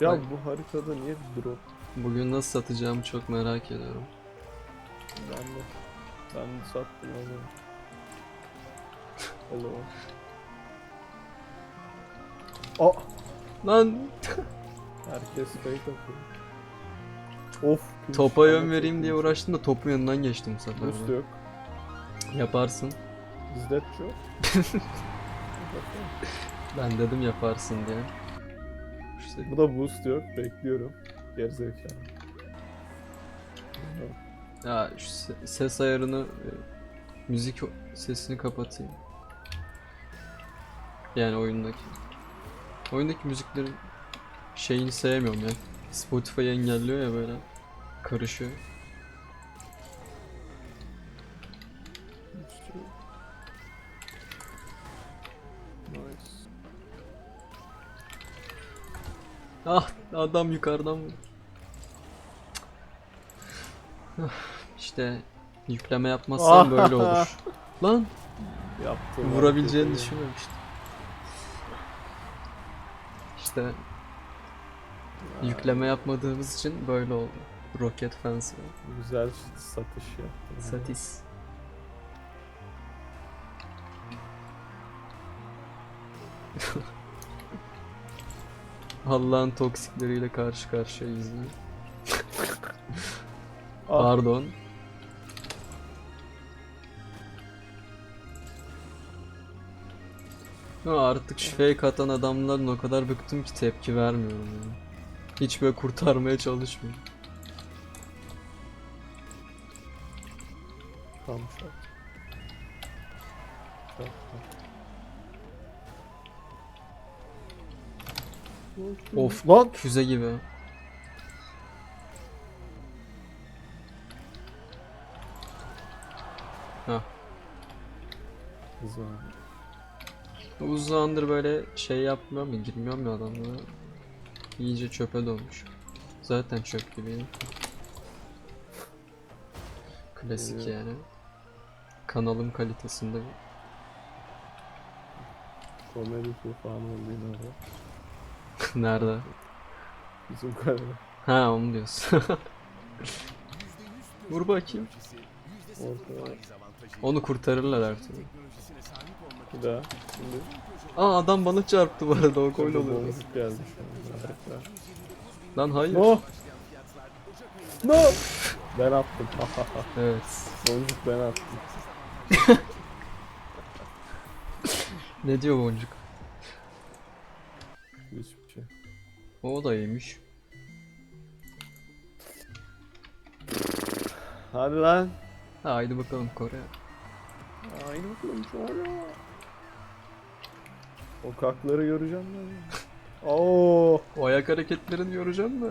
Ya Bak. bu haritada niye drop? Bugün nasıl satacağımı çok merak ediyorum. Ben de. Ben sattım onu. Hello. Aa! Lan Herkes fake atıyor. Of. topa yön vereyim çok diye uğraştım da topun yanından geçtim bu sefer. Boost de. yok. Yaparsın. That true? Ben dedim yaparsın diye. İşte Bu da boost yok. Bekliyorum. Gerizekalı. ya şu se- ses ayarını e, müzik o- sesini kapatayım. Yani oyundaki. Oyundaki müziklerin şeyini sevmiyorum ya. Spotify engelliyor ya böyle. Karışıyor. Ah adam yukarıdan vurdu. Ah, İşte yükleme yapmazsan böyle olur. Lan Yaptım. vurabileceğini düşünmemiştim. İşte yükleme yapmadığımız için böyle oldu. Rocket Fence Güzel satış yaptım. Satis. Allah'ın toksikleriyle karşı karşıyayız. ya. Ah, Pardon. Ama artık şu fake atan adamlardan o kadar bıktım ki tepki vermiyorum yani. Hiç böyle kurtarmaya çalışmıyorum. Tam şart. Şart, Of Lan! füze gibi. Hah. Güzel. Uzun zamandır böyle şey yapmıyorum ya, girmiyorum ya adamlara. İyice çöpe dönmüş. Zaten çöp gibi. Klasik Evet. yani. Kanalım kalitesinde. Komedi tufanı oldu yine. Nerede? Bizim kalede. Ha onu diyorsun. Vur bakayım. Ortada. Onu kurtarırlar türlü. Bir daha. Şimdi. Aa adam bana çarptı bu arada o gol oluyor. boncuk geldi şu an. Lan hayır. No! No! Ben attım. Evet. boncuk ben attım. Ne diyor boncuk? Hiçbir şey. O da iyiymiş. Hadi lan. Haydi bakalım Kore. Aynı bakalım sonra. O kakları göreceğim ben. Oo. O ayak hareketlerini göreceğim de.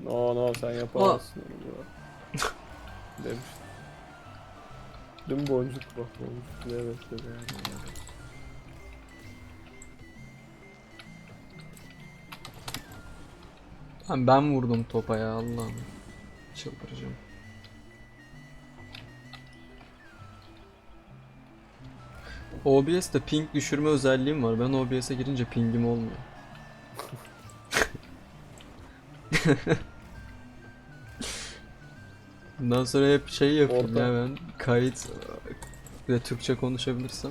No no sen yapamazsın. Demiştim. Dün boncuk bak boncuk evet dedi yani. Lan ben vurdum topa ya Allah'ım. Çıldıracağım. OBS'te ping düşürme özelliğim var. Ben OBS'e girince pingim olmuyor. Bundan sonra hep şey yapayım Orta. ya ben kayıt de Türkçe konuşabilirsem.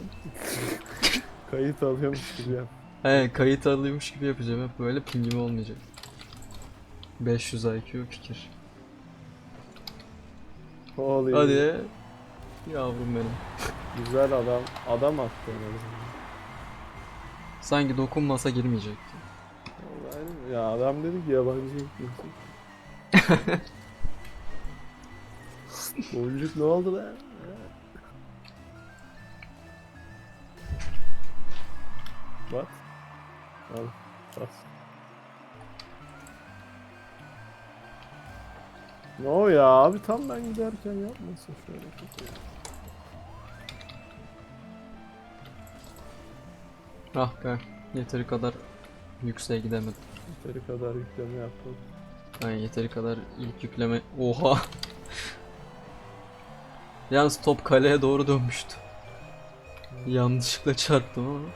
Kayıt alıyormuş gibi yap. He kayıt alıyormuş gibi yapacağım hep böyle pingim olmayacak. 500 IQ fikir. Holy. Hadi. Yavrum benim. Güzel adam. Adam attı onu. Sanki dokunmasa girmeyecekti. Vallahi ya adam dedi ki yabancı ekliyorsun. Boncuk ne oldu lan? Bak. Al. Bas. Ne o ya abi tam ben giderken yapmasın şöyle. Ah be. Yeteri kadar yükseğe gidemedim. Yeteri kadar yükleme yaptım. Yani yeteri kadar ilk yükleme... Oha! Yalnız top kaleye doğru dönmüştü. Yanlışlıkla çarptım ama.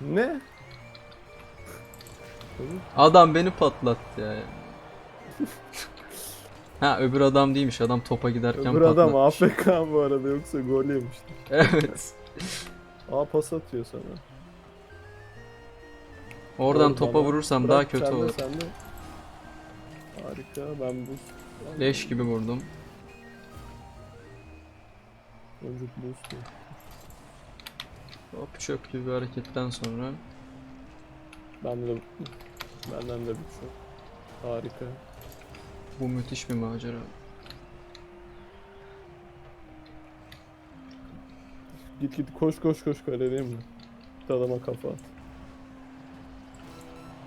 Ne? Adam beni patlattı ya. ha öbür adam değilmiş. Adam topa giderken Öbür adam patlatmış. AFK bu arada yoksa gol yemişti. Evet. Aa pas atıyor sana. Oradan Doğru topa bana. vurursam Bırak, daha kötü sende, olur. Sende. Harika ben bu. Leş gibi vurdum. Boncuk boost. Hop çöp gibi bir hareketten sonra Ben de benden de şey. Harika. bu müthiş bir macera. Git git koş koş koş kale değil mi? Git adama kafa at.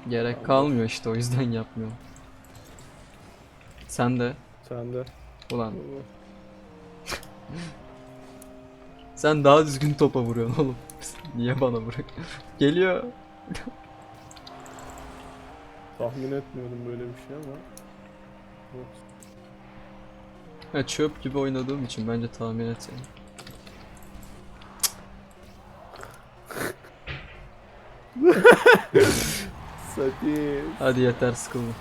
Gerek Tamam. kalmıyor işte o yüzden yapmıyorum. Sen de Sen de. ulan sen daha düzgün topa vuruyorsun oğlum. Niye bana bırak? Geliyor. Tahmin etmiyordum böyle bir şey ama. Yok. Ha, çöp gibi oynadığım için bence tahmin et yani. Hadi yeter sıkıldım.